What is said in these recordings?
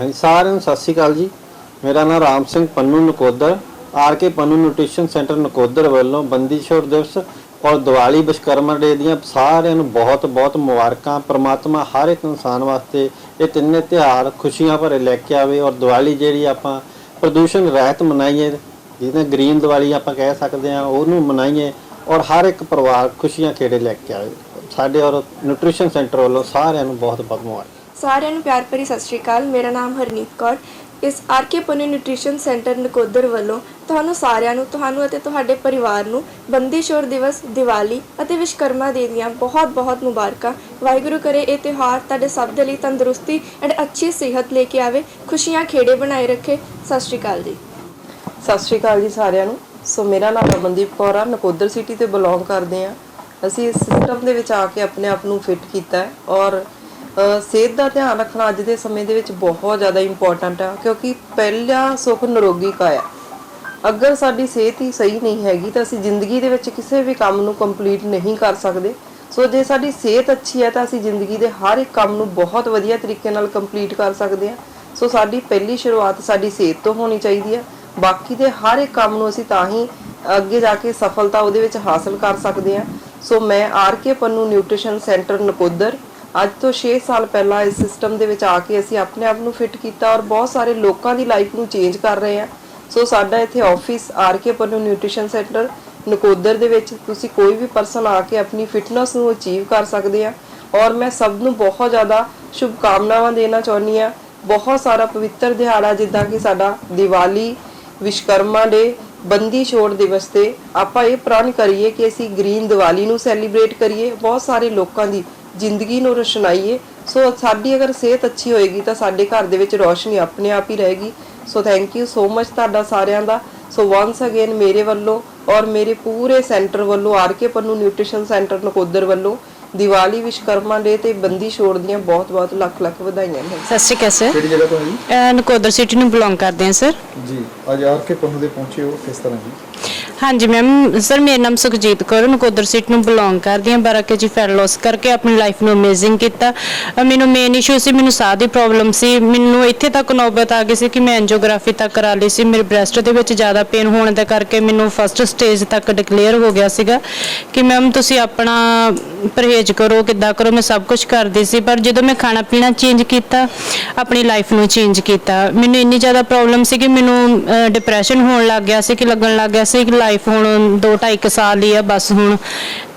ਹਾਂਜੀ, ਸਾਰਿਆਂ ਨੂੰ ਸਤਿ ਸ਼੍ਰੀ ਅਕਾਲ ਜੀ। ਮੇਰਾ ਨਾਮ Ram Singh Pannu Nakodar, R K Pannu nutrition centre Nakodar ਵੱਲੋਂ ਬੰਦੀ ਛੋੜ ਦਿਵਸ ਔਰ ਦੀਵਾਲੀ ਵਿਸ਼ਕਰਮਾ ਡੇ ਦੀਆਂ ਸਾਰਿਆਂ ਨੂੰ ਬਹੁਤ ਬਹੁਤ ਮੁਬਾਰਕਾਂ। ਪ੍ਰਮਾਤਮਾ ਹਰ ਇੱਕ ਇਨਸਾਨ ਵਾਸਤੇ ਇਹ ਤਿੰਨੇ ਤਿਉਹਾਰ ਖੁਸ਼ੀਆਂ ਭਰੇ ਲੈ ਕੇ ਆਵੇ ਔਰ ਦੀਵਾਲੀ ਜਿਹੜੀ ਆਪਾਂ ਪ੍ਰਦੂਸ਼ਣ ਰਹਿਤ ਮਨਾਈਏ ਜਿਹਨੇ ਗ੍ਰੀਨ ਦੀਵਾਲੀ ਆਪਾਂ ਕਹਿ ਸਕਦੇ ਹਾਂ, ਉਹਨੂੰ ਮਨਾਈਏ ਔਰ ਹਰ ਇੱਕ ਪਰਿਵਾਰ ਖੁਸ਼ੀਆਂ ਖੇੜੇ ਲੈ ਕੇ ਆਵੇ। ਸਾਡੇ ਔਰ ਨਿਊਟ੍ਰੀਸ਼ਨ ਸੈਂਟਰ ਵੱਲੋਂ ਸਾਰਿਆਂ ਨੂੰ ਬਹੁਤ ਬਹੁਤ ਮੁਬਾਰਕਾਂ। ਸਾਰਿਆਂ ਨੂੰ ਪਿਆਰ ਭਰੀ ਸਤਿ ਸ਼੍ਰੀ ਅਕਾਲ। ਮੇਰਾ ਨਾਮ ਹਰਨੀਤ ਕੌਰ। ਇਸ R K Pannu nutrition centre Nakodar ਵੱਲੋਂ ਤੁਹਾਨੂੰ ਸਾਰਿਆਂ ਨੂੰ, ਤੁਹਾਨੂੰ ਅਤੇ ਤੁਹਾਡੇ ਪਰਿਵਾਰ ਨੂੰ ਬੰਦੀ ਸ਼ੋਰ ਦਿਵਸ, ਦੀਵਾਲੀ ਅਤੇ ਵਿਸ਼ਕਰਮਾ ਦੇ ਦੀਆਂ ਬਹੁਤ-ਬਹੁਤ ਮੁਬਾਰਕਾਂ। ਵਾਹਿਗੁਰੂ ਕਰੇ ਇਹ ਤਿਉਹਾਰ ਤੁਹਾਡੇ ਸਭ ਦੇ ਲਈ ਤੰਦਰੁਸਤੀ ਐਂਡ ਅੱਛੀ ਸਿਹਤ ਲੈ ਕੇ ਆਵੇ। ਖੁਸ਼ੀਆਂ ਖੇੜੇ ਬਣਾਏ ਰੱਖੇ। ਸਤਿ ਸ਼੍ਰੀ ਅਕਾਲ ਜੀ। ਸਤਿ ਸ਼੍ਰੀ ਅਕਾਲ ਜੀ ਸਾਰਿਆਂ ਨੂੰ। ਸੋ ਮੇਰਾ ਨਾਮ ਰਮਨਦੀਪ ਕੌਰ ਆ। ਨਕੋਦਰ ਸਿਟੀ ਤੇ ਬਿਲੋਂਗ ਕਰਦੇ ਆ। ਅਸੀਂ ਇਸ ਸਿਸਟਮ ਦੇ ਵਿੱਚ ਆ ਕੇ ਆਪਣੇ ਆਪ ਨੂੰ ਫਿੱਟ ਕੀਤਾ ਔਰ ਸਿਹਤ ਦਾ ਧਿਆਨ ਰੱਖਣਾ ਅੱਜ ਦੇ ਸਮੇਂ ਦੇ ਵਿੱਚ ਬਹੁਤ ਜ਼ਿਆਦਾ ਇੰਪੋਰਟੈਂਟ ਆ, ਕਿਉਂਕਿ ਪਹਿਲਾ ਸੁੱਖ ਨਿਰੋਗੀ ਕਾਇਆ ਅਗਰ ਸਾਡੀ ਸਿਹਤ ਹੀ ਸਹੀ ਨਹੀਂ ਹੈਗੀ ਤਾਂ ਅਸੀਂ ਜ਼ਿੰਦਗੀ ਦੇ ਵਿੱਚ ਕਿਸੇ ਵੀ ਕੰਮ ਨੂੰ ਕੰਪਲੀਟ ਨਹੀਂ ਕਰ ਸਕਦੇ। ਸੋ ਜੇ ਸਾਡੀ ਸਿਹਤ ਅੱਛੀ ਹੈ ਤਾਂ ਅਸੀਂ ਜ਼ਿੰਦਗੀ ਦੇ ਹਰ ਇੱਕ ਕੰਮ ਨੂੰ ਬਹੁਤ ਵਧੀਆ ਤਰੀਕੇ ਨਾਲ ਕੰਪਲੀਟ ਕਰ ਸਕਦੇ ਹਾਂ ਸੋ ਸਾਡੀ ਪਹਿਲੀ ਸ਼ੁਰੂਆਤ ਸਾਡੀ ਸਿਹਤ ਤੋਂ ਹੋਣੀ ਚਾਹੀਦੀ ਹੈ ਬਾਕੀ ਦੇ ਹਰ ਇੱਕ ਕੰਮ ਨੂੰ ਅਸੀਂ ਤਾਂ ਹੀ ਅੱਗੇ ਜਾ ਕੇ ਸਫਲਤਾ ਉਹਦੇ ਵਿੱਚ ਹਾਸਲ ਕਰ ਸਕਦੇ ਹਾਂ ਸੋ ਮੈਂ R K Pannu nutrition centre Nakodar ਅੱਜ ਤੋਂ 6 ਸਾਲ ਪਹਿਲਾਂ ਇਸ ਸਿਸਟਮ ਦੇ ਵਿੱਚ ਆ ਕੇ ਅਸੀਂ ਆਪਣੇ ਆਪ ਨੂੰ ਫਿੱਟ ਕੀਤਾ ਔਰ ਬਹੁਤ ਸਾਰੇ ਲੋਕਾਂ ਦੀ ਲਾਈਫ ਨੂੰ ਚੇਂਜ ਕਰ ਰਹੇ ਹਾਂ। ਸੋ ਸਾਡਾ ਇੱਥੇ office R K nutrition centre Nakodar ਦੇ ਵਿੱਚ ਤੁਸੀਂ ਕੋਈ ਵੀ ਪਰਸਨ ਆ ਕੇ ਆਪਣੀ ਫਿਟਨੈਸ ਨੂੰ ਅਚੀਵ ਕਰ ਸਕਦੇ ਆ। ਔਰ ਮੈਂ ਸਭ ਨੂੰ ਬਹੁਤ ਜ਼ਿਆਦਾ ਸ਼ੁਭਕਾਮਨਾਵਾਂ ਦੇਣਾ ਚਾਹੁੰਦੀ ਆ ਬਹੁਤ ਸਾਰਾ ਪਵਿੱਤਰ ਦਿਹਾੜਾ ਜਿੱਦਾਂ ਕਿ ਸਾਡਾ ਦੀਵਾਲੀ, ਵਿਸ਼ਕਰਮਾ ਡੇ ਬੰਦੀ ਛੋੜ ਦਿਵਸ ਤੇ ਆਪਾਂ ਇਹ ਪ੍ਰਣ ਕਰੀਏ ਕਿ ਅਸੀਂ ਗ੍ਰੀਨ ਦੀਵਾਲੀ ਨੂੰ ਸੈਲੀਬ੍ਰੇਟ ਕਰੀਏ। ਬਹੁਤ ਸਾਰੇ ਲੋਕਾਂ ਦੀ ਜ਼ਿੰਦਗੀ ਨੂੰ ਰੋਸ਼ਨਾਈਏ। ਸੋ ਸਾਡੀ ਅਗਰ ਸਿਹਤ ਅੱਛੀ ਹੋਏਗੀ ਤਾਂ ਸਾਡੇ ਘਰ ਦੇ ਵਿੱਚ ਰੋਸ਼ਨੀ ਆਪਣੇ ਆਪ ਹੀ ਰਹੇਗੀ। So thank you so much ਤੁਹਾਡਾ ਸਾਰਿਆਂ ਦਾ। ਸੋ ਵਾਂਸ ਅਗੇਨ ਮੇਰੇ ਵੱਲੋਂ ਔਰ ਮੇਰੇ ਪੂਰੇ ਸੈਂਟਰ ਵੱਲੋਂ R K Pannu nutrition centre Nakodar ਵੱਲੋਂ ਦੀਵਾਲੀ ਵਿਸ਼ਕਰਮਾ ਡੇ ਤੇ ਬੰਦੀ ਛੋੜ ਦੀਆਂ ਬਹੁਤ-ਬਹੁਤ ਲੱਖ-ਲੱਖ ਵਧਾਈਆਂ ਨੇ। ਸਤਿ ਸ਼੍ਰੀ ਅਕਾਲ ਸਰ। ਕਿਹੜੀ ਜਗ੍ਹਾ ਤੋਂ ਹੈ ਜੀ? ਨਕੋਦਰ ਸਿਟੀ ਨੂੰ ਬਿਲੋਂਗ ਕਰਦੇ ਹਾਂ ਸਰ। ਜੀ ਅੱਜ ਆਰ ਕੇ ਪੰਨੂ ਦੇ ਪਹੁੰਚੇ ਹੋ ਕਿਸ ਤਰ੍ਹਾਂ ਜੀ? ਹਾਂਜੀ ਮੈਮ ਸਰ ਮੇਰਾ ਨਾਮ ਸੁਖਜੀਤ ਕੌਰ ਨਕੋਦਰ ਸੀਟ ਨੂੰ ਬਿਲੋਂਗ ਕਰਦੀ ਹਾਂ। 12 ਕੇਜੀ ਫੈਟ ਲਾਸ ਕਰਕੇ ਆਪਣੀ ਲਾਈਫ ਨੂੰ ਅਮੇਜ਼ਿੰਗ ਕੀਤਾ। ਅਹ ਮੈਨੂੰ ਮੇਨ ਇਸ਼ੂ ਸੀ, ਮੈਨੂੰ ਸਾਹ ਦੀ ਪ੍ਰੋਬਲਮ ਸੀ। ਮੈਨੂੰ ਇੱਥੇ ਤੱਕ ਨੌਬਤ ਆ ਗਈ ਸੀ ਕਿ ਮੈਂ ਐਂਜੀਓਗ੍ਰਾਫੀ ਤੱਕ ਕਰਾ ਲਈ ਸੀ। ਮੇਰੇ ਬ੍ਰੈਸਟ ਦੇ ਵਿੱਚ ਜ਼ਿਆਦਾ ਪੇਨ ਹੋਣ ਦੇ ਕਰਕੇ ਮੈਨੂੰ ਫਸਟ ਸਟੇਜ ਤੱਕ ਡਿਕਲੇਅਰ ਹੋ ਗਿਆ ਸੀਗਾ ਕਿ ਮੈਮ ਤੁਸੀਂ ਆਪਣਾ ਪਰਹੇਜ਼ ਕਰੋ, ਕਿੱਦਾਂ ਕਰੋ, ਮੈਂ ਸਭ ਕੁਝ ਕਰਦੀ ਸੀ, ਪਰ ਜਦੋਂ ਮੈਂ ਖਾਣਾ ਪੀਣਾ ਚੇਂਜ ਕੀਤਾ, ਆਪਣੀ ਲਾਈਫ ਨੂੰ ਚੇਂਜ ਕੀਤਾ, ਮੈਨੂੰ ਇੰਨੀ ਜ਼ਿਆਦਾ ਪ੍ਰੋਬਲਮ ਸੀ ਕਿ ਮੈਨੂੰ ਡਿਪਰੈਸ਼ਨ ਹੋਣ ਲੱਗ ਗਿਆ ਸੀ, ਕਿ ਲੱਗਣ ਲੱਗ ਗਿਆ ਸੀ ਕਿ ਲਾਈਫ ਹੁਣ 2 2.5 ਸਾਲ ਹੀ ਆ, ਬਸ ਹੁਣ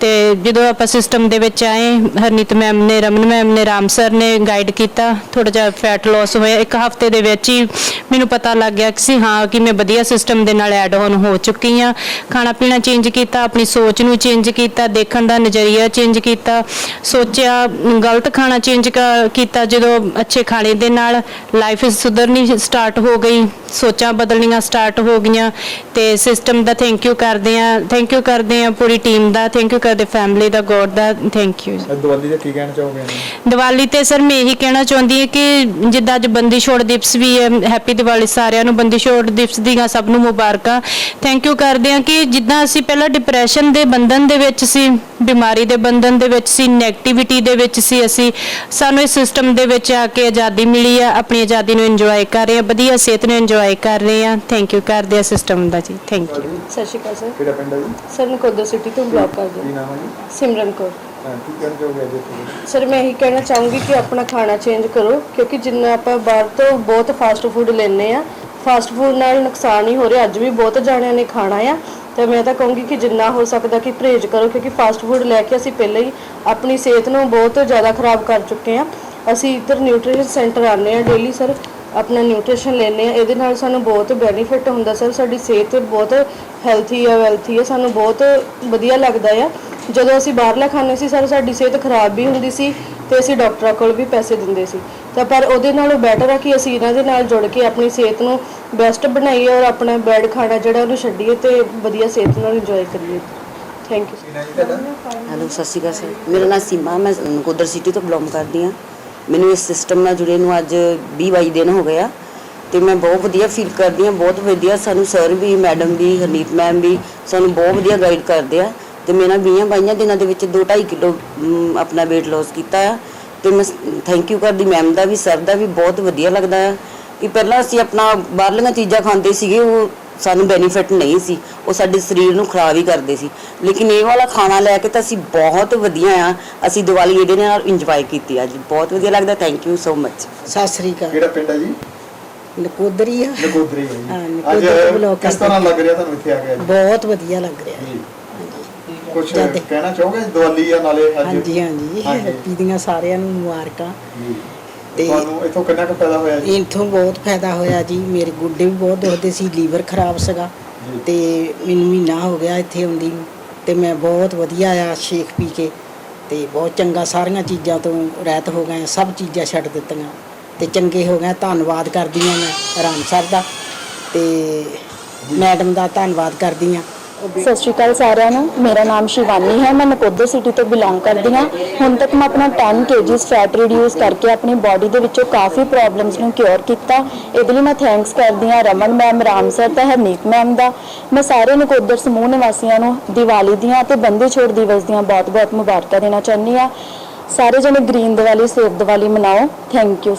ਤੇ ਜਦੋਂ ਆਪਾਂ ਸਿਸਟਮ ਦੇ ਵਿੱਚ ਆਏ, ਹਰਨੀਤ ਮੈਮ ਨੇ, ਰਮਨ ਮੈਮ ਨੇ, ਰਾਮ ਸਰ ਨੇ ਗਾਈਡ ਕੀਤਾ ਥੋੜਾ ਜਿਹਾ ਫੈਟ ਲਾਸ ਹੋਇਆ। ਇੱਕ ਹਫ਼ਤੇ ਦੇ ਵਿੱਚ ਹੀ ਮੈਨੂੰ ਪਤਾ ਲੱਗ ਗਿਆ ਕਿ ਸੀ ਹਾਂ, ਕਿ ਮੈਂ ਵਧੀਆ ਸਿਸਟਮ ਦੇ ਨਾਲ ਐਡ ਆਨ ਹੋ ਚੁੱਕੀ ਆ ਖਾਣਾ ਪੀਣਾ ਚੇਂਜ ਕੀਤਾ, ਆਪਣੀ ਸੋਚ ਨੂੰ ਚੇਂਜ ਕੀਤਾ, ਦੇਖਣ ਦਾ ਨਜ਼ਰੀਆ ਚੇਂਜ ਕੀਤਾ, ਸੋਚਿਆ, ਗਲਤ ਖਾਣਾ ਚੇਂਜ ਕੀਤਾ ਜਦੋਂ ਅੱਛੇ ਖਾਣੇ ਦੇ ਨਾਲ ਲਾਈਫ ਸੁਧਰਨੀ ਸਟਾਰਟ ਹੋ ਗਈ, ਸੋਚਾਂ ਬਦਲਣੀਆਂ ਸਟਾਰਟ ਹੋ ਗਈਆਂ ਤੇ ਸਿਸਟਮ ਦਾ ਥੈਂਕ ਯੂ ਕਰਦੇ ਆ ਥੈਂਕ ਯੂ ਕਰਦੇ ਆ ਪੂਰੀ ਟੀਮ ਦਾ ਥੈਂਕ ਯੂ ਕਰਦੇ ਫੈਮਿਲੀ ਦਾ ਗੋਡ ਦਾ ਥੈਂਕ ਯੂ ਦੀਵਾਲੀ ਦਾ ਕੀ ਕਹਿਣਾ ਚਾਹੋਗੇ? ਦੀਵਾਲੀ ਤੇ ਸਰ ਮੈਂ ਇਹੀ ਕਹਿਣਾ ਚਾਹੁੰਦੀ ਹਾਂ ਕਿ ਜਿੱਦਾਂ ਅੱਜ ਬੰਦੀ ਛੋੜ ਦਿਵਸ ਵੀ ਹੈ ਹੈਪੀ ਦੀਵਾਲੀ ਸਾਰਿਆਂ ਨੂੰ ਬੰਦੀ ਛੋੜ ਦਿਵਸ ਦੀਆਂ ਸਭ ਨੂੰ ਮੁਬਾਰਕਾਂ। ਥੈਂਕ ਯੂ ਕਰਦੇ ਹਾਂ ਕਿ ਜਿੱਦਾਂ ਅਸੀਂ ਪਹਿਲਾਂ ਡਿਪਰੈਸ਼ਨ ਦੇ ਬੰਧਨ ਦੇ ਵਿੱਚ ਸੀ ਬਿਮਾਰੀ ਦੇ ਬੰਧਨ ਦੇ ਵਿੱਚ ਸੀ ਨੈਗੇਟਿਵਿਟੀ ਦੇ ਵਿੱਚ ਸੀ ਅਸੀਂ ਸਾਨੂੰ ਇਸ ਸਿਸਟਮ ਦੇ ਵਿੱਚ ਆ ਕੇ ਆਜ਼ਾਦੀ ਮਿਲੀ ਆ ਆਪਣੀ ਆਜ਼ਾਦੀ ਨੂੰ ਇੰਜੋਏ ਕਰ ਰਹੇ ਹਾਂ ਵਧੀਆ ਸਿਹਤ ਨੂੰ ਇੰਜੋਏ ਕਰ ਰਹੇ ਹਾਂ। ਥੈਂਕ ਯੂ ਕਰਦੇ ਆ ਸਿਸਟਮ ਦਾ ਜੀ ਥੈਂਕ ਯੂ ਸਤਿ ਸ਼੍ਰੀ ਅਕਾਲ ਸਰ ਕਿਹੜਾ ਪਿੰਡ ਹੈ ਜੀ? ਸਰ ਨਕੋਦਰ ਸਿਟੀ ਤੋਂ ਬਲੌਗ ਕਰਦੇ ਨਾਮ ਹੈ ਜੀ? ਸਿਮਰਨ ਕੌਰ। ਹਾਂ ਕੀ ਕਹਿਣਾ ਚਾਹੋਗੇ ਅੱਜ ਇੱਥੇ? ਸਰ ਮੈਂ ਇਹੀ ਕਹਿਣਾ ਚਾਹੂੰਗੀ ਕਿ ਆਪਣਾ ਖਾਣਾ ਚੇਂਜ ਕਰੋ ਕਿਉਂਕਿ ਜਿੰਨਾ ਆਪਾਂ ਬਾਹਰ ਤੋਂ ਬਹੁਤ ਫਾਸਟ ਫੂਡ ਲੈਂਦੇ ਆ ਫਾਸਟ ਫੂਡ ਨਾਲ ਨੁਕਸਾਨ ਹੀ ਹੋ ਰਿਹਾ। ਅੱਜ ਵੀ ਬਹੁਤ ਜਾਣਿਆਂ ਨੇ ਖਾਣਾ ਆ। ਤੇ ਮੈਂ ਤਾਂ ਕਹੂੰਗੀ ਕਿ ਜਿੰਨਾ ਹੋ ਸਕਦਾ ਕਿ ਪਰਹੇਜ਼ ਕਰੋ ਕਿਉਂਕਿ ਫਾਸਟ ਫੂਡ ਲੈ ਕੇ ਅਸੀਂ ਪਹਿਲਾਂ ਹੀ ਆਪਣੀ ਸਿਹਤ ਨੂੰ ਬਹੁਤ ਜ਼ਿਆਦਾ ਖਰਾਬ ਕਰ ਚੁੱਕੇ ਆ ਅਸੀਂ ਇੱਧਰ ਨਿਊਟ੍ਰੀਸ਼ਨ ਸੈਂਟਰ ਆਉਂਦੇ ਆ ਡੇਲੀ ਸਰ। ਆਪਣਾ ਨਿਊਟ੍ਰੀਸ਼ਨ ਲੈਂਦੇ ਆ ਇਹਦੇ ਨਾਲ ਸਾਨੂੰ ਬਹੁਤ ਬੈਨੀਫਿਟ ਹੁੰਦਾ ਸਰ। ਸਾਡੀ ਸਿਹਤ ਬਹੁਤ ਹੈਲਥੀ ਆ ਵੈਲਥੀ ਆ। ਸਾਨੂੰ ਬਹੁਤ ਵਧੀਆ ਲੱਗਦਾ ਆ। ਜਦੋਂ ਅਸੀਂ ਬਾਹਰਲਾ ਖਾਂਦੇ ਸੀ ਸਰ ਸਾਡੀ ਸਿਹਤ ਖਰਾਬ ਵੀ ਹੁੰਦੀ ਸੀ ਤੇ ਅਸੀਂ ਡਾਕਟਰਾਂ ਕੋਲ ਵੀ ਪੈਸੇ ਦਿੰਦੇ ਸੀ। ਤਾਂ ਪਰ ਉਹਦੇ ਨਾਲੋਂ ਬੈਟਰ ਆ ਕਿ ਅਸੀਂ ਇਹਨਾਂ ਦੇ ਨਾਲ ਜੁੜ ਕੇ ਆਪਣੀ ਸਿਹਤ ਨੂੰ ਬੈਸਟ ਬਣਾਈਏ ਔਰ ਆਪਣਾ ਬੈਡ ਖਾਣਾ ਜਿਹੜਾ ਉਹਨੂੰ ਛੱਡੀਏ ਤੇ ਵਧੀਆ ਸਿਹਤ ਨਾਲ ਇੰਜੋਏ ਕਰੀਏ। ਥੈਂਕ ਯੂ ਹੈਲੋ ਸਤਿ ਸ਼੍ਰੀ ਅਕਾਲ ਸਰ ਮੇਰਾ ਨਾਮ ਸੀਮਾ ਮੈਂ ਨਕੋਦਰ ਸਿਟੀ ਤੋਂ ਬਿਲੋਂਗ ਕਰਦੀ ਹਾਂ। ਮੈਨੂੰ ਇਸ ਸਿਸਟਮ ਨਾਲ ਜੁੜੇ ਨੂੰ ਅੱਜ 20 22 ਦਿਨ ਹੋ ਗਏ ਆ ਤੇ ਮੈਂ ਬਹੁਤ ਵਧੀਆ ਫੀਲ ਕਰਦੀ ਹਾਂ ਬਹੁਤ ਵਧੀਆ ਸਾਨੂੰ ਸਰ ਵੀ ਮੈਡਮ ਵੀ ਹਰਨੀਤ ਮੈਮ ਵੀ ਸਾਨੂੰ ਬਹੁਤ ਵਧੀਆ ਗਾਈਡ ਕਰਦੇ ਆ। ਤੇ ਮੇਰਾ 20 22 ਦਿਨਾਂ ਦੇ ਵਿੱਚ 2.5 ਕਿਲੋ ਆਪਣਾ weight loss ਕੀਤਾ ਆ। ਤੇ ਮੈਂ ਥੈਂਕ ਯੂ ਕਰਦੀ ਮੈਮ ਦਾ ਵੀ ਸਰ ਦਾ ਵੀ ਬਹੁਤ ਵਧੀਆ ਲੱਗਦਾ ਹੈ ਕਿ ਪਹਿਲਾਂ ਅਸੀਂ ਆਪਣਾ ਬਾਹਰਲੀਆਂ ਚੀਜ਼ਾਂ ਖਾਂਦੇ ਸੀਗੇ ਉਹ ਸਾਨੂੰ ਬੈਨੀਫਿਟ ਨਹੀਂ ਸੀ। ਉਹ ਸਾਡੇ ਸਰੀਰ ਨੂੰ ਖਰਾਬ ਹੀ ਕਰਦੇ ਸੀ। ਲੇਕਿਨ ਇਹ ਵਾਲਾ ਖਾਣਾ ਲੈ ਕੇ ਤਾਂ ਅਸੀਂ ਬਹੁਤ ਵਧੀਆ ਆ। ਅਸੀਂ ਦੀਵਾਲੀ ਇਹਦੇ ਨਾਲ ਇੰਜੋਏ ਕੀਤੀ ਅੱਜ ਬਹੁਤ ਵਧੀਆ ਲੱਗਦਾ thank you so much Sat Sri ਅਕਾਲ। ਕਿਹੜਾ ਪਿੰਡ ਹੈ ਜੀ? ਨਕੋਦਰੀ ਆ। ਨਕੋਦਰੀ ਹੈ ਜੀ। ਅੱਜ ਕਿਸ ਤਰ੍ਹਾਂ ਲੱਗ ਰਿਹਾ ਤੁਹਾਨੂੰ ਇੱਥੇ ਆ ਕੇ? ਬਹੁਤ ਵਧੀਆ ਲੱਗ ਰਿਹਾ। ਜੀ। ਕੁਝ ਜਦ- ਕਹਿਣਾ ਚਾਹੋਗੇ? ਦੀਵਾਲੀ ਆ ਨਾਲੇ ਅੱਜ। ਹਾਂਜੀ ਹਾਂਜੀ। ਹਾਂਜੀ। ਹੈਪੀ ਦੀਆਂ ਸਾਰਿਆਂ ਨੂੰ ਮੁਬਾਰਕਾਂ। ਜੀ। ਤੇ ਤੁਹਾਨੂੰ ਇੱਥੋਂ ਕਿੰਨਾ ਕੁ ਫਾਇਦਾ ਹੋਇਆ ਜੀ? ਇਥੋਂ ਬਹੁਤ ਫਾਇਦਾ ਹੋਇਆ ਜੀ। ਮੇਰੇ ਗੁੱਡੇ ਵੀ ਬਹੁਤ ਦੁਖਦੇ ਸੀ ਲੀਵਰ ਖਰਾਬ ਸੀਗਾ। ਜੀ। ਤੇ ਮੈਨੂੰ ਮਹੀਨਾ ਹੋ ਗਿਆ ਇੱਥੇ ਆਉਂਦੀ ਨੂੰ। ਤੇ ਮੈਂ ਬਹੁਤ ਵਧੀਆ ਆ ਸ਼ੇਕ ਪੀ ਕੇ। ਤੇ ਬਹੁਤ ਚੰਗਾ ਸਾਰੀਆਂ ਚੀਜ਼ਾਂ ਤੋਂ ਰਹਿਤ ਹੋ ਗਏ ਸਭ ਚੀਜ਼ਾਂ ਛੱਡ ਦਿੱਤੀਆਂ। ਤੇ ਚੰਗੇ ਹੋ ਗਏ ਧੰਨਵਾਦ ਕਰਦੀ ਹਾਂ ਮੈਂ ਰਾਮ ਸਰ ਦਾ। ਤੇ ਮੈਡਮ ਦਾ ਧੰਨਵਾਦ ਕਰਦੀ ਹਾਂ ਸਤਿ ਸ਼੍ਰੀ ਅਕਾਲ ਸਾਰਿਆਂ ਨੂੰ। ਮੇਰਾ ਨਾਮ ਸ਼ਿਵਾਨੀ ਹੈ। ਮੈਂ ਨਕੋਦਰ ਸਿਟੀ ਤੋਂ ਬਿਲੋਂਗ ਕਰਦੀ ਹਾਂ। ਹੁਣ ਤੱਕ ਮੈਂ ਆਪਣਾ 10 ਕੇਜੀਸ ਫੈਟ ਰਿਡਿਊਸ ਕਰਕੇ ਆਪਣੀ ਬਾਡੀ ਦੇ ਵਿੱਚੋਂ ਕਾਫੀ ਪ੍ਰੋਬਲਮਸ ਨੂੰ ਕਿਉਰ ਕੀਤਾ। ਇਹਦੇ ਲਈ ਮੈਂ ਥੈਂਕਸ ਕਰਦੀ ਹਾਂ ਰਮਨ ਮੈਮ ਰਾਮ ਸਰ ਤੇ ਹਰਨੀਤ ਮੈਮ ਦਾ। ਮੈਂ ਸਾਰੇ ਨਕੋਦਰ ਸਮੂਹ ਨਿਵਾਸੀਆਂ ਨੂੰ ਦੀਵਾਲੀ ਦੀਆਂ ਤੇ ਬੰਦੀ ਛੋੜ ਦਿਵਸ ਦੀਆਂ ਬਹੁਤ-ਬਹੁਤ ਮੁਬਾਰਕਾਂ ਦੇਣਾ ਚਾਹੁੰਦੀ ਹਾਂ। ਸਾਰੇ ਜਣੇ green Diwali safe Diwali ਮਨਾਓ। Thank you